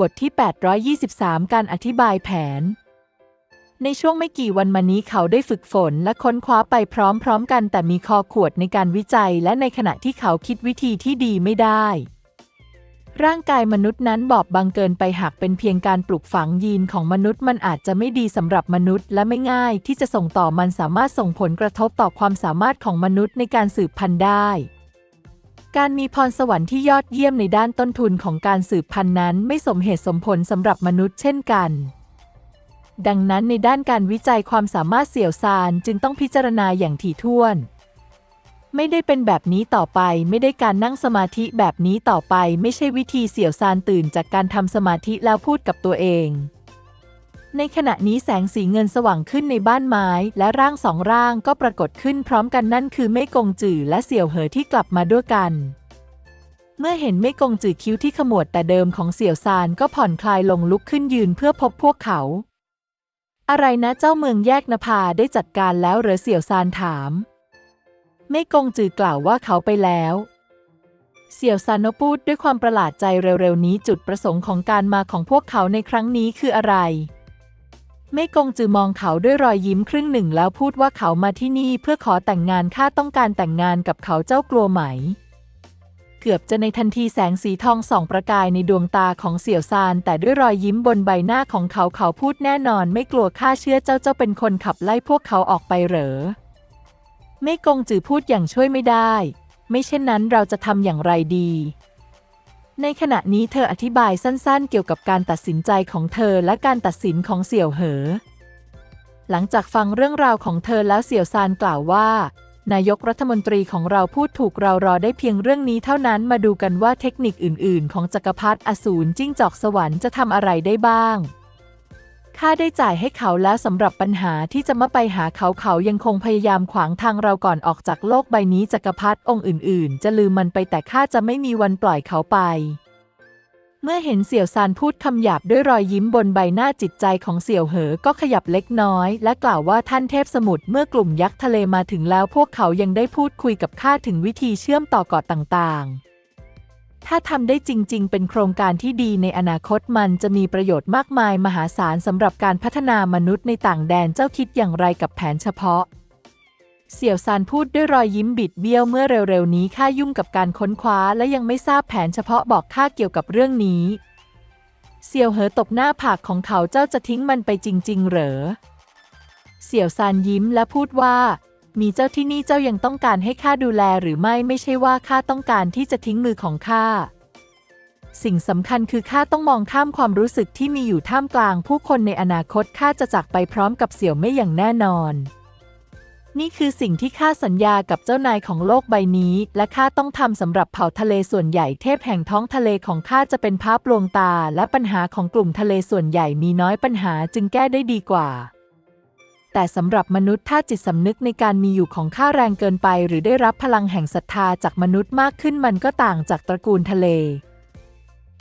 บทที่ 823 การอธิบายแผน ในช่วงไม่กี่วันมานี้เขาได้ฝึกฝนและค้นคว้าไปพร้อมๆ กันแต่มีคอขวดในการวิจัย และในขณะที่เขาคิดวิธีที่ดีไม่ได้ ร่างกายมนุษย์นั้นบอบบางเกินไปหากเป็นเพียงการปลูกฝังยีนของมนุษย์มันอาจจะไม่ดีสำหรับมนุษย์ และไม่ง่ายที่จะส่งต่อมันสามารถส่งผลกระทบต่อความสามารถของมนุษย์ในการสืบพันธุ์ได้ การมีพรสวรรค์ที่ยอดเยี่ยมในด้านต้นทุนของการสืบพันธุ์นั้น ไม่สมเหตุสมผลสำหรับมนุษย์เช่นกัน ดังนั้นในด้านการวิจัยความสามารถเสี่ยวซานจึงต้องพิจารณาอย่างถี่ถ้วน ไม่ได้เป็นแบบนี้ต่อไปไม่ได้การนั่งสมาธิแบบนี้ต่อไปไม่ใช่วิธีเสี่ยวซานตื่นจากการทำสมาธิแล้วพูดกับตัวเอง ในขณะนี้แสงสีเงินสว่างขึ้นในบ้านไม้ และร่างสองร่างก็ปรากฏขึ้นพร้อมกันนั่นคือเมฆกงจื่อและเสี่ยวเหอที่กลับมาด้วยกัน เมื่อเห็นเมฆกงจื่อคิ้วที่ขมวดแต่เดิมของเสี่ยวซานก็ผ่อนคลายลงลุกขึ้นยืนเพื่อพบพวกเขา อะไรนะเจ้าเมืองแยกนภาได้จัดการแล้วหรือเสี่ยวซานถาม เมฆกงจือกล่าวว่าเขาไปแล้วเสี่ยวซานพูดด้วยความประหลาดใจเร็วๆนี้จุดประสงค์ของการมาของพวกเขาในครั้งนี้คืออะไร เมกงจือมองเขาด้วยรอยยิ้มครึ่งหนึ่งแล้วพูดว่าเขามาที่นี่เพื่อขอแต่งงานข้าต้องการแต่งงานกับเขาเจ้ากลัวไหม เกือบจะในทันทีแสงสีทองส่องประกายในดวงตาของเสี่ยวซาน แต่ด้วยรอยยิ้มบนใบหน้าของเขาเขาพูดแน่นอนไม่กลัวข้าเชื่อเจ้าเจ้าเป็นคนขับไล่พวกเขาออกไปเหรอเมกงจือพูดอย่างช่วยไม่ได้ ไม่เช่นนั้นเราจะทำอย่างไรดี ในขณะนี้เธออธิบายสั้นๆ เกี่ยวกับการตัดสินใจของเธอและการตัดสินของเสี่ยวเหอ หลังจากฟังเรื่องราวของเธอแล้วเสี่ยวซานกล่าวว่า นายกรัฐมนตรีของเราพูดถูกเรารอได้เพียงเรื่องนี้เท่านั้นมาดูกันว่าเทคนิคอื่น ๆ ของจักรพรรดิอสูรจิ้งจอกสวรรค์จะทำอะไรได้บ้าง ข้าได้จ่ายให้เขาแล้วสำหรับปัญหาที่จะมาไปหาเขาเขายังคงพยายามขวางทางเราก่อนออกจากโลกใบนี้จักรพรรดิองค์อื่น ๆ จะลืมมันไปแต่ข้าจะไม่มีวันปล่อยเขาไป เมื่อเห็นเสี่ยวซานพูดคำหยาบด้วยรอยยิ้มบนใบหน้าจิตใจของเสี่ยวเหอ ก็ขยับเล็กน้อย และกล่าวว่าท่านเทพสมุทรเมื่อกลุ่มยักษ์ทะเลมาถึงแล้วพวกเขายังได้พูดคุยกับข้าถึงวิธีเชื่อมต่อเกาะต่าง ๆ ถ้าทำได้จริง ๆ เป็นโครงการที่ดีในอนาคตมันจะมีประโยชน์มากมายมหาศาลสำหรับการพัฒนามนุษย์ในต่างแดนเจ้าคิดอย่างไรกับแผนเฉพาะ เสี่ยวซานพูดด้วยรอยยิ้มบิดเบี้ยวเมื่อเร็วๆ นี้ข้ายุ่งกับการค้นคว้าและยังไม่ทราบแผนเฉพาะบอกข้าเกี่ยวกับเรื่องนี้ เสี่ยวเหอตบหน้าผากของเขาเจ้าจะทิ้งมันไปจริง ๆ เหรอ เสี่ยวซานยิ้มและพูดว่า มีเจ้าที่นี่เจ้ายังต้องการให้ข้าดูแลหรือไม่ไม่ใช่ว่าข้าต้องการที่จะทิ้งมือของข้า สิ่งสำคัญคือข้าต้องมองข้ามความรู้สึกที่มีอยู่ท่ามกลางผู้คนในอนาคตข้าจะจากไปพร้อมกับเสี่ยวไม่อย่างแน่นอน นี่คือสิ่งที่ข้าสัญญากับเจ้านายของโลกใบนี้ และข้าต้องทำสำหรับเผ่าทะเลส่วนใหญ่เทพแห่งท้องทะเลของข้าจะเป็นภาพลวงตา และปัญหาของกลุ่มทะเลส่วนใหญ่มีน้อยปัญหาจึงแก้ได้ดีกว่า แต่สำหรับมนุษย์ถ้าจิตสำนึกในการมีอยู่ของข้าแรงเกินไป หรือได้รับพลังแห่งศรัทธาจากมนุษย์มากขึ้นมันก็ต่างจากตระกูลทะเล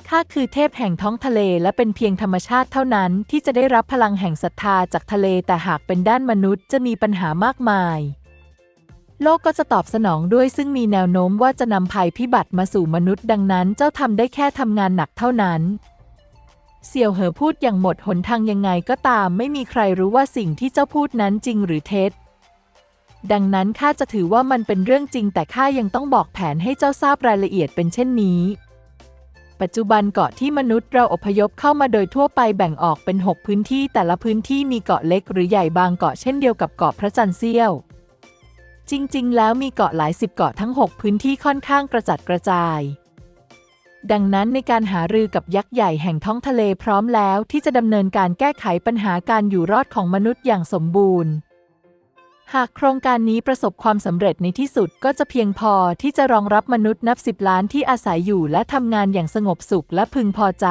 ข้าคือเทพแห่งท้องทะเลและเป็นเพียงธรรมชาติเท่านั้น ที่จะได้รับพลังแห่งศรัทธาจากทะเลแต่หากเป็นด้านมนุษย์จะมีปัญหามากมาย โลกก็จะตอบสนองด้วยซึ่งมีแนวโน้มว่าจะนำภัยพิบัติมาสู่มนุษย์ดังนั้น เจ้าทำได้แค่ทำงานหนักเท่านั้น เสี่ยวเหอพูดอย่างหมดหนทางยังไงก็ตาม ไม่มีใครรู้ว่าสิ่งที่เจ้าพูดนั้นจริงหรือเท็จ ดังนั้นข้าจะถือว่ามันเป็นเรื่องจริง แต่ข้ายังต้องบอกแผนให้เจ้าทราบรายละเอียดเป็นเช่นนี้ ปัจจุบันเกาะที่มนุษย์เราอพยพเข้ามาโดยทั่วไปแบ่งออกเป็น 6 พื้นที่ แต่ละพื้นที่มีเกาะเล็กหรือใหญ่บางเกาะเช่นเดียวกับเกาะพระจันทร์เสี้ยว จริง ๆ แล้วมีเกาะหลายสิบเกาะทั้ง 6 พื้นที่ค่อนข้างกระจัดกระจาย ดังนั้นในการหารือกับยักษ์ใหญ่แห่งท้องทะเลพร้อมแล้วที่จะดำเนินการแก้ไขปัญหาการอยู่รอดของมนุษย์อย่างสมบูรณ์ หากโครงการนี้ประสบความสำเร็จในที่สุดก็จะเพียงพอที่จะรองรับมนุษย์นับสิบล้านที่อาศัยอยู่และทำงานอย่างสงบสุขและพึงพอใจ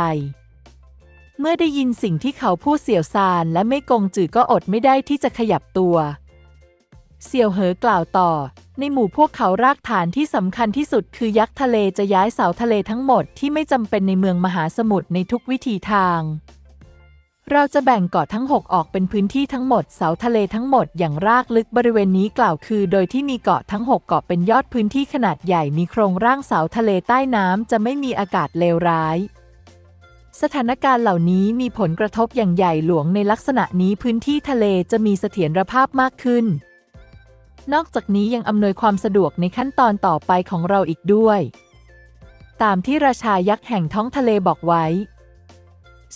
เมื่อได้ยินสิ่งที่เขาพูดเสี่ยวซานและไม่กงจือก็อดไม่ได้ที่จะขยับตัว เสี่ยวเหอกล่าวต่อ ในหมู่พวกเขารากฐานที่สำคัญที่สุดคือยักษ์ทะเลจะย้ายเสาทะเลทั้งหมดที่ไม่จำเป็นในเมืองมหาสมุทรในทุกวิถีทาง เราจะแบ่งเกาะทั้ง 6 ออกเป็นพื้นที่ทั้งหมดเสาทะเลทั้งหมดอย่างรากลึกบริเวณนี้กล่าวคือ โดยที่มีเกาะทั้ง 6 เกาะเป็นยอดพื้นที่ขนาดใหญ่มีโครงร่างเสาทะเลใต้น้ำจะไม่มีอากาศเลวร้ายสถานการณ์เหล่านี้มีผลกระทบอย่างใหญ่หลวงในลักษณะนี้พื้นที่ทะเลจะมีเสถียรภาพมากขึ้น นอกจากนี้ยังอำนวยความสะดวกในขั้นตอนต่อไปของเราอีกด้วย ตามที่ราชายักษ์แห่งท้องทะเลบอกไว้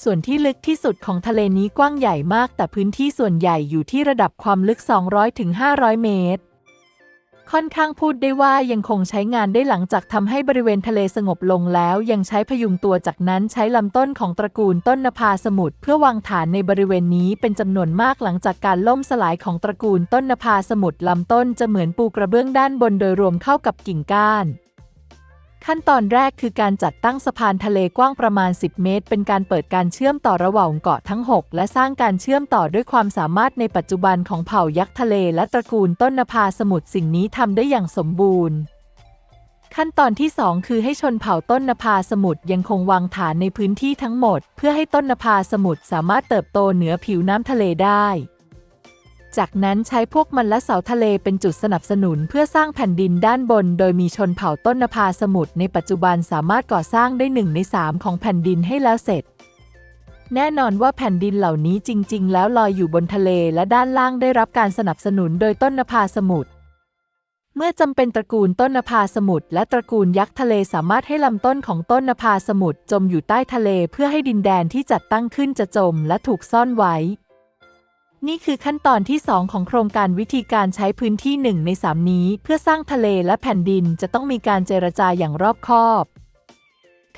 ส่วนที่ลึกที่สุดของทะเลนี้กว้างใหญ่มาก แต่พื้นที่ส่วนใหญ่อยู่ที่ระดับความลึก 200-500 เมตร ค่อนข้างพูดได้ว่ายังคงใช้งานได้หลังจากทำให้บริเวณทะเลสงบลงแล้ว ยังใช้พยุงตัวจากนั้นใช้ลำต้นของตระกูลต้นนภาสมุทรเพื่อวางฐานในบริเวณนี้เป็นจำนวนมากหลังจากการล่มสลายของตระกูลต้นนภาสมุทรลำต้นจะเหมือนปูกระเบื้องด้านบนโดยรวมเข้ากับกิ่งก้าน ขั้นตอนแรกคือการจัดตั้งสะพานทะเลกว้างประมาณ 10 เมตร เป็นการเปิดการเชื่อมต่อระหว่างเกาะทั้ง 6 และสร้างการเชื่อมต่อด้วยความสามารถในปัจจุบันของเผ่ายักษ์ทะเลและตระกูลต้นนภาสมุทรสิ่งนี้ทำได้อย่างสมบูรณ์ ขั้นตอนที่ 2 คือให้ชนเผ่าต้นนภาสมุทรยังคงวางฐานในพื้นที่ทั้งหมด เพื่อให้ต้นนภาสมุทรสามารถเติบโตเหนือผิวน้ำทะเลได้ จากนั้นใช้พวกมันและเสาทะเลเป็นจุดสนับสนุนเพื่อสร้างแผ่นดินด้านบน โดยมีชนเผ่าต้นนภาสมุทรในปัจจุบันสามารถก่อสร้างได้หนึ่งในสามของแผ่นดินให้แล้วเสร็จ แน่นอนว่าแผ่นดินเหล่านี้จริง ๆ แล้วลอยอยู่บนทะเลและด้านล่างได้รับการสนับสนุนโดยต้นนภาสมุทรเมื่อจำเป็นตระกูลต้นนภาสมุทรและตระกูลยักษ์ทะเลสามารถให้ลำต้นของต้นนภาสมุทรจมอยู่ใต้ทะเลเพื่อให้ดินแดนที่จัดตั้งขึ้นจะจมและถูกซ่อนไว้ นี่คือขั้นตอนที่ 2 ของโครงการวิธีการใช้พื้นที่ 1 ใน 3 นี้ เพื่อสร้างทะเลและแผ่นดินจะต้องมีการเจรจาอย่างรอบคอบ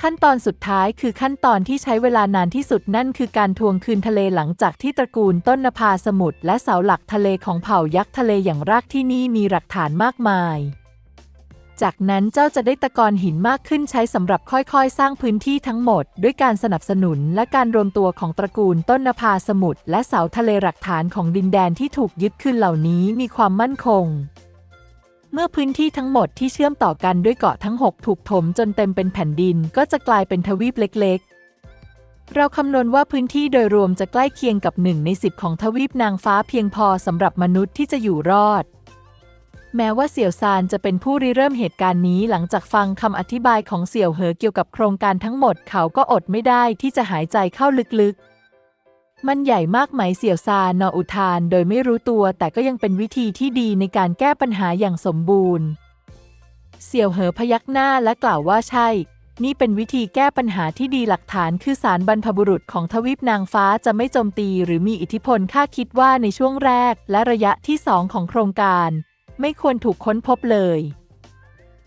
ขั้นตอนสุดท้ายคือขั้นตอนที่ใช้เวลานานที่สุดนั่นคือการทวงคืนทะเลหลังจากที่ตระกูลต้นนภาสมุทรและเสาหลักทะเลของเผ่ายักษ์ทะเลอย่างรากที่นี่มีหลักฐานมากมาย จากนั้นเจ้าจะได้ตะกอนหินมากขึ้นใช้สำหรับค่อยๆ สร้างพื้นที่ทั้งหมด ด้วยการสนับสนุนและการรวมตัวของตระกูลต้นนภาสมุทรและเสาทะเลหลักฐานของดินแดนที่ถูกยึดขึ้นเหล่านี้มีความมั่นคง เมื่อพื้นที่ทั้งหมดที่เชื่อมต่อกันด้วยเกาะทั้ง 6 ถูกถมจนเต็มเป็นแผ่นดินก็จะกลายเป็นทวีปเล็กๆ เราคำนวณว่าพื้นที่โดยรวมจะใกล้เคียงกับหนึ่งในสิบของทวีปนางฟ้าเพียงพอสำหรับมนุษย์ที่จะอยู่รอด แม้ว่าเสี่ยวซานจะเป็นผู้ริเริ่มเหตุการณ์นี้หลังจากฟังคำอธิบายของเสี่ยวเหอเกี่ยวกับโครงการทั้งหมดเขาก็อดไม่ได้ที่จะหายใจเข้าลึกๆ มันใหญ่มากไหมเสี่ยวซานนออุทานโดยไม่รู้ตัว แต่ก็ยังเป็นวิธีที่ดีในการแก้ปัญหาอย่างสมบูรณ์ เสี่ยวเหอพยักหน้าและกล่าวว่าใช่ นี่เป็นวิธีแก้ปัญหาที่ดีหลักฐานคือสารบรรพบุรุษของทวีปนางฟ้าจะไม่โจมตี หรือมีอิทธิพลค่าคิดว่าในช่วงแรก และระยะที่สองของโครงการ ไม่ควรถูกค้นพบเลย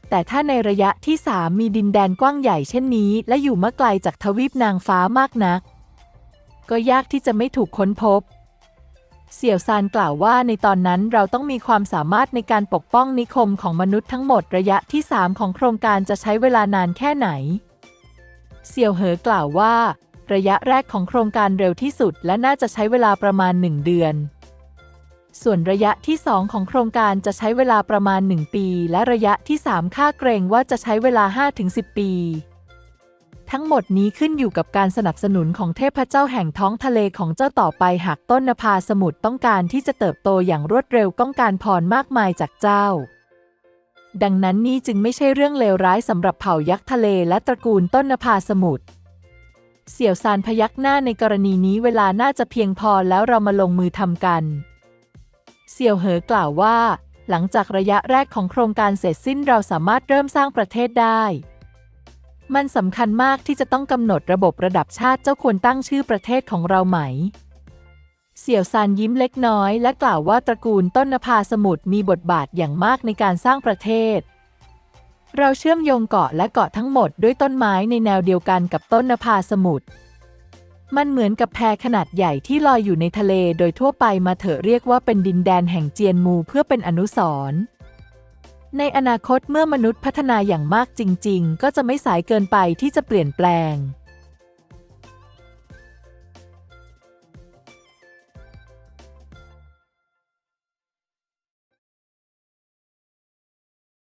แต่ถ้าในระยะที่สามมีดินแดนกว้างใหญ่เช่นนี้ และอยู่มาไกลจากทวีปนางฟ้ามากนัก ก็ยากที่จะไม่ถูกค้นพบ เสี่ยวซานกล่าวว่าในตอนนั้นเราต้องมีความสามารถในการปกป้องนิคมของมนุษย์ทั้งหมดระยะที่ 3 ของโครงการจะใช้เวลานานแค่ไหน เสี่ยวเหอกล่าวว่า ระยะแรกของโครงการเร็วที่สุดและน่าจะใช้เวลาประมาณ1เดือน ส่วนระยะที่ 2 ของโครงการจะใช้เวลาประมาณ 1 ปี และระยะที่ 3 ค่าเกรงว่าจะใช้เวลา 5-10 ปี ทั้งหมดนี้ขึ้นอยู่กับการสนับสนุนของเทพเจ้าแห่งท้องทะเลของเจ้าต่อไปหากต้นนภาสมุทรต้องการที่จะเติบโตอย่างรวดเร็วต้องการพรมากมายจากเจ้า ดังนั้นนี่จึงไม่ใช่เรื่องเลวร้ายสำหรับเผ่ายักษ์ทะเลและตระกูลต้นนภาสมุทรเสี่ยวซานพยักหน้าในกรณีนี้เวลาน่าจะเพียงพอแล้วเรามาลงมือทำกัน เสี่ยวเหอกล่าวว่า หลังจากระยะแรกของโครงการเสร็จสิ้นเราสามารถเริ่มสร้างประเทศได้ มันสำคัญมากที่จะต้องกำหนดระบบระดับชาติเจ้าควรตั้งชื่อประเทศของเราไหม เสี่ยวซานยิ้มเล็กน้อยและกล่าวว่าตระกูลต้นนภาสมุทรมีบทบาทอย่างมากในการสร้างประเทศเราเชื่อมโยงเกาะและเกาะทั้งหมดด้วยต้นไม้ในแนวเดียวกันกับต้นนภาสมุทร มันเหมือนกับแพขนาดใหญ่ที่ลอยอยู่ในทะเลโดยทั่วไปมาเถอะเรียกว่าเป็นดินแดนแห่งเจียนมูเพื่อเป็นอนุสรณ์ในอนาคตเมื่อมนุษย์พัฒนาอย่างมากจริง ๆ ก็จะไม่สายเกินไปที่จะเปลี่ยนแปลง